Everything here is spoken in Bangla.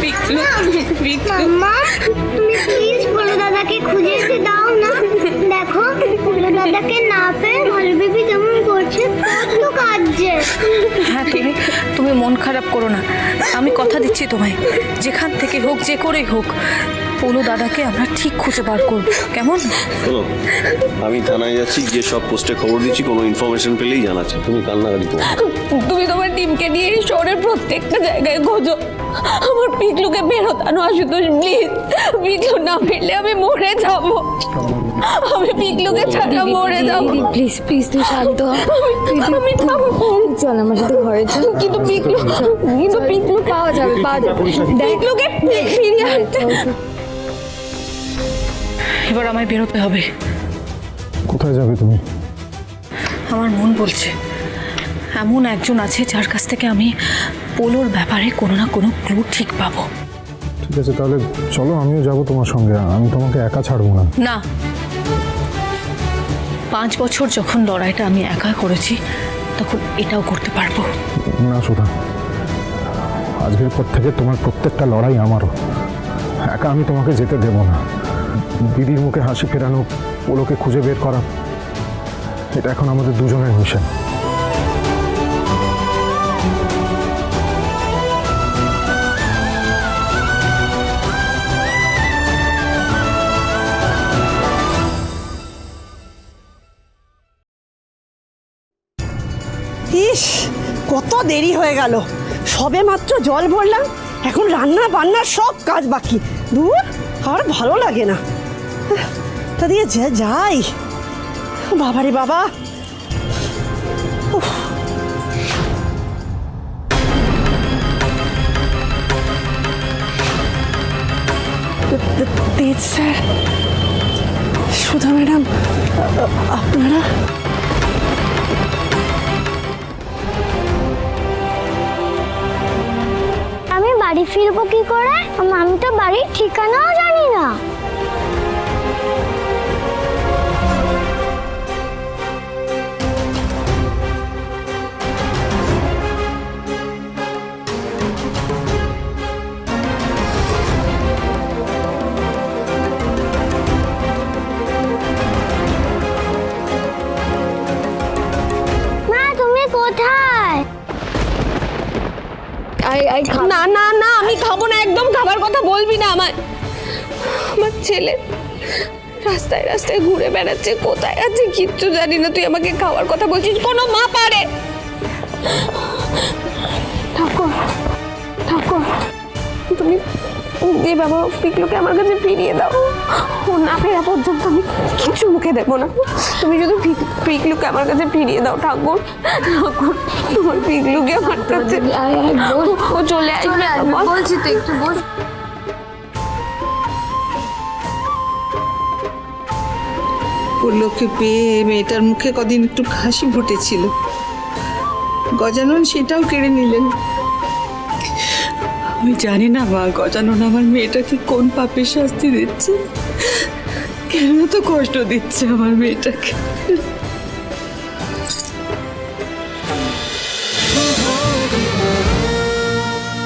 পিকলু পিকলু। মাম্মা তুমি প্লিজ বলো দাদাকে খুঁজে এসে দাও না। দেখো বলো দাদাকে না পেয়ে ভালো বেবি যেমন করছে কত কাঁদছে। হ্যাঁ তুমি তুমি মন খারাপ করো না। আমি কথা দিচ্ছি তোমায়। যেখান থেকে হোক যে করেই হোক পলু দাদাকে আমরা ঠিক খুঁজে বার করব। কেমন? শোনো আমি থানায় যাচ্ছি গিয়ে সব পোস্টে খবর দিচ্ছি কোনো ইনফরমেশন পেলেই জানাচ্ছি। তুমি কান্নাকাটি করো তুমি তোমার টিমকে নিয়ে শহরের প্রত্যেকটা জায়গায় খোঁজো। আমার পিকলুকে বেরোতানো আশুতোষ প্লিজ পিকলু না ফিরলে আমি মরে যাব। আমি পিকলুকে ছাড়া মরে যাব। প্লিজ প্লিজ তুই শান্ত আমি। চল আমার সাথে ঘরে চল। কিন্তু পিকলু কিন্তু পিকলু পাওয়া যাবে পাওয়া যাবে। পিকলুকে ফিরিয়ে আনতে এবার আমায় বেরোতে হবে। কোথায় যাবে তুমি? আমার মন বলছে এমন একজন আছে যার কাছ থেকে আমি পোলোর ব্যাপারে কোনো না কোনো ক্লু ঠিক পাবো। ঠিক আছে তাহলে চলো আমিও যাব তোমার সঙ্গে। আমি তোমাকে একা ছাড়বো না। না। পাঁচ বছর যখন লড়াইটা আমি একা করেছি তখন এটাও করতে পারব। না সুধা। আজকের পর থেকে তোমার প্রত্যেকটা লড়াই আমারও। একা আমি তোমাকে যেতে দেব না। দিদির মুখে হাসি ফেরানো ওলোকে খুঁজে বের করা এটা এখন আমাদের দুজনের মিশন। ইস, কত দেরি হয়ে গেল। সবে মাত্র জল ভরলাম, এখন রান্না বান্না সব কাজ বাকি। দূর, আর ভালো লাগে না। তা দিয়ে যাই। বাবারে বাবা। উফ। স্যার ম্যাডাম আপনারা? বাড়ি ফিরবো কি করে? আমি তো বাড়ির ঠিকানাও জানি না। আই আই না না না আমি খাব না একদম খাবার কথা বলবি না আমার। আমার ছেলে রাস্তায় রাস্তায় ঘুরে বেড়াচ্ছে কোথায় আছে কিচ্ছু জানি না তুই আমাকে খাওয়ার কথা বলছিস কোনো মা পারে। ঠাকুর ঠাকুর তুমি যে বাবা পিকলুকে আমার কাছে ফিরিয়ে দাও ও না ফেরা পর্যন্ত আমি কিচ্ছু মুখে দেবো না। তুমি যদি পিক- পিকলুকে আমার কাছে ফিরিয়ে দাও ঠাকুর ঠাকুর। আই বল ও চলে আসবে। বলছি তো একটু বল। পল্লবকে পেয়ে মেয়েটার মুখে কদিন একটু হাসি ফুটেছিল। গজানন সেটাও কেড়ে নিলেন। আমি জানি না মা গজানন আমার মেয়েটাকে কোন পাপের শাস্তি দিচ্ছে? কেন তো কষ্ট দিচ্ছে আমার মেয়েটাকে?